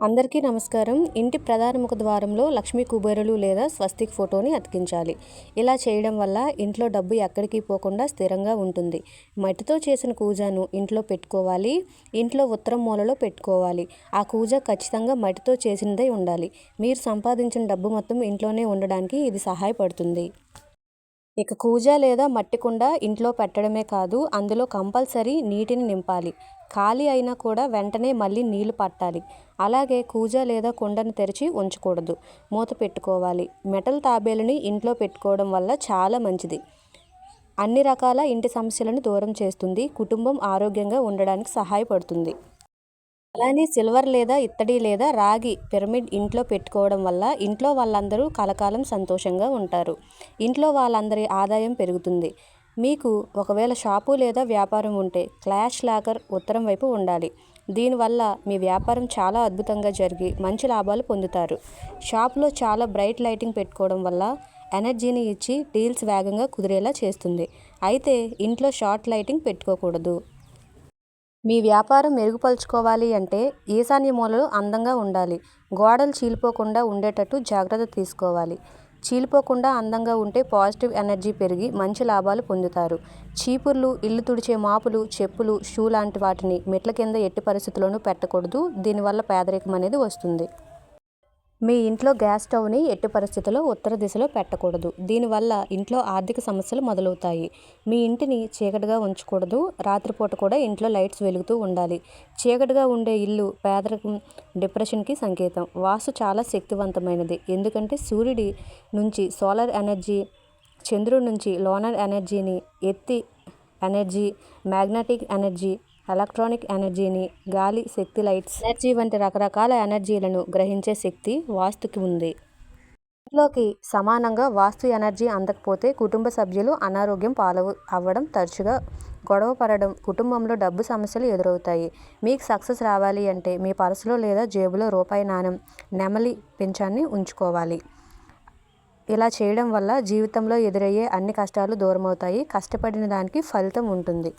అందరికీ నమస్కారం. ఇంటి ప్రధాన ముఖ ద్వారంలో లక్ష్మీ కుబేరులు లేదా స్వస్తిక్ ఫోటోని అతికించాలి. ఇలా చేయడం వల్ల ఇంట్లో డబ్బు ఎక్కడికి పోకుండా స్థిరంగా ఉంటుంది. మట్టితో చేసిన కూజాను ఇంట్లో పెట్టుకోవాలి. ఇంట్లో ఉత్తరం మూలలో పెట్టుకోవాలి. ఆ కూజ ఖచ్చితంగా మట్టితో చేసినదై ఉండాలి. మీరు సంపాదించిన డబ్బు మొత్తం ఇంట్లోనే ఉండడానికి ఇది సహాయపడుతుంది. ఇక కూజ లేదా మట్టి కుండ ఇంట్లో పెట్టడమే కాదు అందులో కంపల్సరీ నీటిని నింపాలి. ఖాళీ అయినా కూడా వెంటనే మళ్ళీ నీళ్ళు పట్టాలి. అలాగే కూజ లేదా కుండను తెరిచి ఉంచకూడదు. మూత పెట్టుకోవాలి. మెటల్ తాబేలుని ఇంట్లో పెట్టుకోవడం వల్ల చాలా మంచిది. అన్ని రకాల ఇంటి సమస్యలను దూరం చేస్తుంది. కుటుంబం ఆరోగ్యంగా ఉండడానికి సహాయపడుతుంది. అలానే సిల్వర్ లేదా ఇత్తడి లేదా రాగి పిరమిడ్ ఇంట్లో పెట్టుకోవడం వల్ల ఇంట్లో వాళ్ళందరూ కలకాలం సంతోషంగా ఉంటారు. ఇంట్లో వాళ్ళందరి ఆదాయం పెరుగుతుంది. మీకు ఒకవేళ షాపు లేదా వ్యాపారం ఉంటే క్లాష్ లాకర్ ఉత్తరం వైపు ఉండాలి. దీనివల్ల మీ వ్యాపారం చాలా అద్భుతంగా జరిగి మంచి లాభాలు పొందుతారు. షాప్లో చాలా బ్రైట్ లైటింగ్ పెట్టుకోవడం వల్ల ఎనర్జీని ఇచ్చి డీల్స్ వేగంగా కుదిరేలా చేస్తుంది. అయితే ఇంట్లో షార్ట్ లైటింగ్ పెట్టుకోకూడదు. మీ వ్యాపారం మెరుగుపరుచుకోవాలి అంటే ఈశాన్య మూలలు అందంగా ఉండాలి. గోడలు చీలిపోకుండా ఉండేటట్టు జాగ్రత్త తీసుకోవాలి. చీలిపోకుండా అందంగా ఉంటే పాజిటివ్ ఎనర్జీ పెరిగి మంచి లాభాలు పొందుతారు. చీపుర్లు ఇల్లు తుడిచే మాపులు చెప్పులు షూ లాంటి వాటిని మెట్ల కింద ఎట్టి పరిస్థితుల్లోనూ పెట్టకూడదు. దీనివల్ల పేదరికం అనేది వస్తుంది. మీ ఇంట్లో గ్యాస్ స్టవ్ని ఎట్టి పరిస్థితుల్లో ఉత్తర దిశలో పెట్టకూడదు. దీనివల్ల ఇంట్లో ఆర్థిక సమస్యలు మొదలవుతాయి. మీ ఇంటిని చీకటిగా ఉంచకూడదు. రాత్రిపూట కూడా ఇంట్లో లైట్స్ వెలుగుతూ ఉండాలి. చీకటిగా ఉండే ఇల్లు పేదరికం డిప్రెషన్కి సంకేతం. వాస్తు చాలా శక్తివంతమైనది. ఎందుకంటే సూర్యుడి నుంచి సోలార్ ఎనర్జీ చంద్రుడి నుంచి లోనర్ ఎనర్జీని ఎత్తి ఎనర్జీ మ్యాగ్నెటిక్ ఎనర్జీ ఎలక్ట్రానిక్ ఎనర్జీని గాలి శక్తి లైట్స్ ఎనర్జీ వంటి రకరకాల ఎనర్జీలను గ్రహించే శక్తి వాస్తుకి ఉంది. ఇంట్లోకి సమానంగా వాస్తు ఎనర్జీ అందకపోతే కుటుంబ సభ్యులు అనారోగ్యం పాలవు అవ్వడం తరచుగా గొడవ పడడం కుటుంబంలో డబ్బు సమస్యలు ఎదురవుతాయి. మీకు సక్సెస్ రావాలి అంటే మీ పర్సులో లేదా జేబులో రూపాయి నాణం నెమలి పెంచాన్ని ఉంచుకోవాలి. ఇలా చేయడం వల్ల జీవితంలో ఎదురయ్యే అన్ని కష్టాలు దూరమవుతాయి. కష్టపడిన దానికి ఫలితం ఉంటుంది.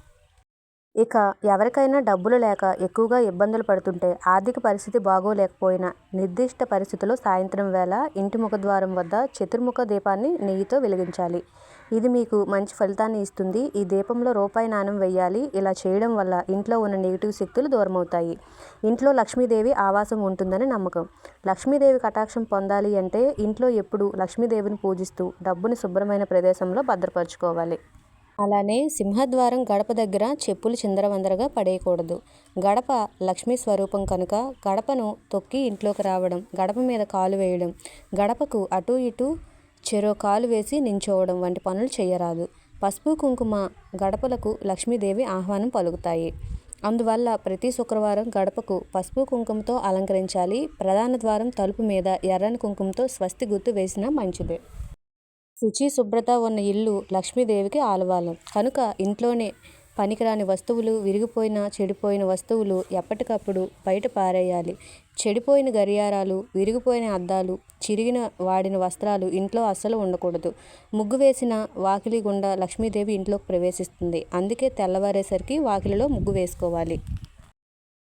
ఇక ఎవరికైనా డబ్బులు లేక ఎక్కువగా ఇబ్బందులు పడుతుంటే ఆర్థిక పరిస్థితి బాగోలేకపోయినా నిర్దిష్ట పరిస్థితిలో సాయంత్రం వేళ ఇంటి ముఖద్వారం వద్ద చతుర్ముఖ దీపాన్ని నెయ్యితో వెలిగించాలి. ఇది మీకు మంచి ఫలితాన్ని ఇస్తుంది. ఈ దీపంలో రూపాయి నాణం వెయ్యాలి. ఇలా చేయడం వల్ల ఇంట్లో ఉన్న నెగిటివ్ శక్తులు దూరమవుతాయి. ఇంట్లో లక్ష్మీదేవి ఆవాసం ఉంటుందని నమ్మకం. లక్ష్మీదేవి కటాక్షం పొందాలి అంటే ఇంట్లో ఎప్పుడు లక్ష్మీదేవిని పూజిస్తూ డబ్బుని శుభ్రమైన ప్రదేశంలో భద్రపరచుకోవాలి. అలానే సింహద్వారం గడప దగ్గర చెప్పులు చిందరవందరగా పడేయకూడదు. గడప లక్ష్మీ స్వరూపం కనుక గడపను తొక్కి ఇంట్లోకి రావడం గడప మీద కాలు వేయడం గడపకు అటు ఇటు చెరో కాలు వేసి నించోవడం వంటి పనులు చేయరాదు పసుపు కుంకుమ గడపలకు లక్ష్మీదేవి ఆహ్వానం పలుకుతాయి. అందువల్ల ప్రతి శుక్రవారం గడపకు పసుపు కుంకుమతో అలంకరించాలి. ప్రధాన ద్వారం తలుపు మీద ఎర్రని కుంకుమతో స్వస్తి గుర్తు వేసినా మంచిదే. శుచి శుభ్రత ఉన్న ఇల్లు లక్ష్మీదేవికి ఆలవాలం. కనుక ఇంట్లోనే పనికిరాని వస్తువులు విరిగిపోయిన చెడిపోయిన వస్తువులు ఎప్పటికప్పుడు బయట పారేయాలి. చెడిపోయిన గడియారాలు విరిగిపోయిన అద్దాలు చిరిగిన వాడిన వస్త్రాలు ఇంట్లో అస్సలు ఉండకూడదు. ముగ్గు వేసిన వాకిలి గుండా లక్ష్మీదేవి ఇంట్లోకి ప్రవేశిస్తుంది. అందుకే తెల్లవారేసరికి వాకిలిలో ముగ్గు వేసుకోవాలి.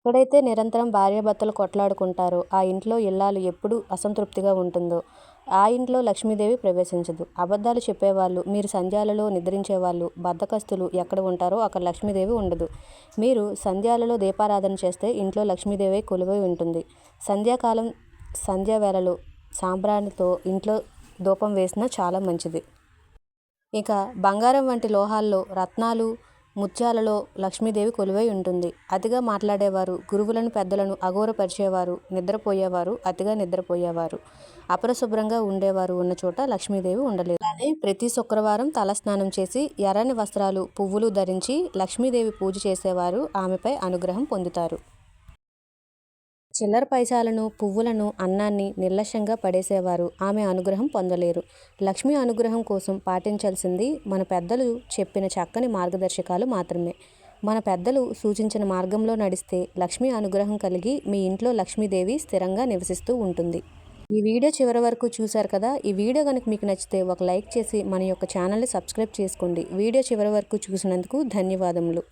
ఎక్కడైతే నిరంతరం భార్యాభర్తలు కొట్లాడుకుంటారో ఆ ఇంట్లో ఇల్లాలు ఎప్పుడు అసంతృప్తిగా ఉంటుందో ఆ ఇంట్లో లక్ష్మీదేవి ప్రవేశించదు. అబద్ధాలు చెప్పేవాళ్ళు మీరు సంధ్యాలలో నిద్రించేవాళ్ళు బద్ధకస్తులు ఎక్కడ ఉంటారో అక్కడ లక్ష్మీదేవి ఉండదు. మీరు సంధ్యాలలో దీపారాధన చేస్తే ఇంట్లో లక్ష్మీదేవి కొలువై ఉంటుంది. సంధ్యాకాలం సంధ్యావేళలో సాంబ్రాణితో ఇంట్లో ధూపం వేసినా చాలా మంచిది. ఇక బంగారం వంటి లోహాల్లో రత్నాలు ముత్యాలలో లక్ష్మీదేవి కొలువై ఉంటుంది. అతిగా మాట్లాడేవారు గురువులను పెద్దలను అఘోరపరిచేవారు నిద్రపోయేవారు అతిగా నిద్రపోయేవారు. అపరిశుభ్రంగా ఉండేవారు ఉన్న చోట లక్ష్మీదేవి ఉండలేదు. అలానే ప్రతి శుక్రవారం తలస్నానం చేసి ఎర్రని వస్త్రాలు పువ్వులు ధరించి లక్ష్మీదేవి పూజ చేసేవారు ఆమెపై అనుగ్రహం పొందుతారు. చిల్లర పైసాలను పువ్వులను అన్నాన్ని నిర్లక్ష్యంగా పడేసేవారు. ఆమె అనుగ్రహం పొందలేరు. లక్ష్మి అనుగ్రహం కోసం పాటించాల్సింది మన పెద్దలు చెప్పిన చక్కని మార్గదర్శకాలు మాత్రమే. మన పెద్దలు సూచించిన మార్గంలో నడిస్తే లక్ష్మీ అనుగ్రహం కలిగి మీ ఇంట్లో లక్ష్మీదేవి స్థిరంగా నివసిస్తూ ఉంటుంది. ఈ వీడియో చివరి వరకు చూశారు కదా? ఈ వీడియో కనుక మీకు నచ్చితే ఒక లైక్ చేసి మన యొక్క ఛానల్ని సబ్స్క్రైబ్ చేసుకోండి. వీడియో చివరి వరకు చూసినందుకు ధన్యవాదములు.